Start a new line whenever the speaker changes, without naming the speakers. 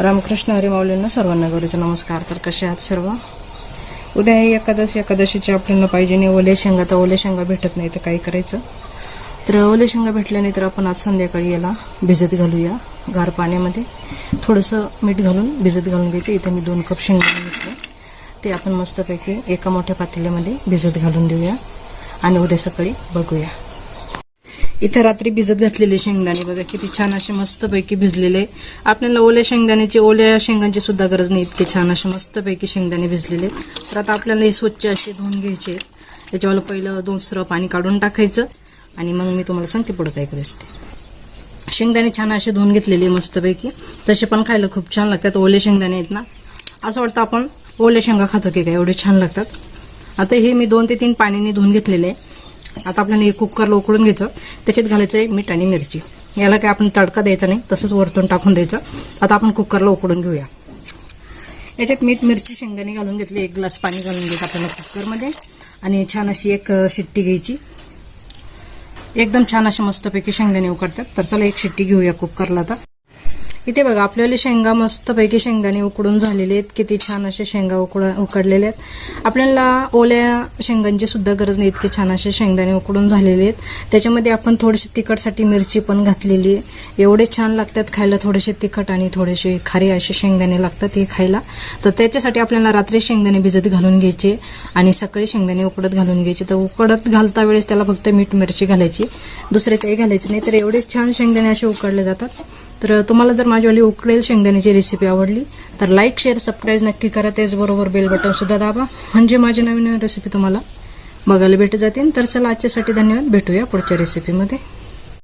रामकृष्ण हरिमाऊलींना सर्वांना गौरीचा नमस्कार. तर कसे आहात सर्व? उद्या ही एकादशी एकादशीची आपल्याला पाहिजे. नाही ओले शेंगा तर ओले शेंगा भेटत नाही तर काय करायचं? तर ओले शेंगा भेटल्या नाही तर आपण आज संध्याकाळी याला भिजत घालूया गार पाण्यामध्ये. थोडंसं मीठ घालून भिजत घालून घ्यायचं. इथे मी दोन कप शेंगा घेतले. ते आपण मस्तपैकी एका मोठ्या पातेल्यामध्ये भिजत घालून देऊया. आणि उद्या सकाळी बघूया. इथे रात्री भिजत घातलेले शेंगदाणे बघा किती छान असे मस्तपैकी भिजलेले. आपल्याला ओल्या शेंगदाण्याची ओल्या शेंगांची सुद्धा गरज नाही इतके छान असे मस्तपैकी शेंगदाणे भिजलेले. तर आता आपल्याला हे स्वच्छ असे धुवून घ्यायचे त्याच्यावर पहिलं दुसरं पाणी काढून टाकायचं आणि मग मी तुम्हाला सांगते पुढं काय करायचं ते. शेंगदाणे छान असे धुवून घेतलेले मस्तपैकी. तसे पण खायला खूप छान लागतात. ओले शेंगदाणे आहेत ना. असं वाटतं आपण ओल्या शेंगा खातो की काय एवढे छान लागतात. आता हे मी दोन ते तीन पाण्याने धुवून घेतलेले आहे. आता आपल्याला हे कुकरला उकळून घ्यायचं. त्याच्यात घालायचं आहे मीठ आणि मिरची. याला काय आपण तडका द्यायचा नाही तसंच वरतून टाकून द्यायचं. आता आपण कुकरला उकळून घेऊया. याच्यात मीठ मिरची शेंगदाणे घालून घेतले एक ग्लास पाणी घालून घ्यायचं आपल्याला कुकरमध्ये. आणि छान अशी एक शिट्टी घ्यायची. एकदम छान अशा मस्तपैकी शेंगदाणे उकडतात. तर चला एक शिट्टी घेऊया कुकरला आता. इथे बघा आपल्याला शेंगा मस्तपैकी शेंगाने उकडून झालेले आहेत. किती छान असे शेंगा उकड उकडलेले आहेत. आपल्याला ओल्या शेंगांची सुद्धा गरज नाही इतके छान असे शेंगदाणे उकडून झालेले आहेत. त्याच्यामध्ये आपण थोडीशी तिखटसाठी मिरची पण घातलेली आहे. एवढे छान लागतात खायला थोडेसे तिखट आणि थोडेसे खारे असे शेंगदाणे लागतात हे खायला. तर त्याच्यासाठी आपल्याला रात्री शेंगदाणे भिजत घालून घ्यायचे आणि सकाळी शेंगदाणे उकडत घालून घ्यायचे. तर उकडत घालता वेळेस त्याला फक्त मीठ मिरची घालायची. दुसरे काही घालायचे नाही तर एवढे छान शेंगदाणे असे उकडले जातात. तर तुम्हाला जर माझीवाली उकडेल शेंगदाण्याची रेसिपी आवडली तर लाईक शेअर सबस्क्राईब नक्की करा. त्याचबरोबर बेल बटनसुद्धा दाबा. म्हणजे माझी नवीन नवीन रेसिपी तुम्हाला बघायला भेटत जातील. तर चला आजच्यासाठी धन्यवाद. भेटूया पुढच्या रेसिपीमध्ये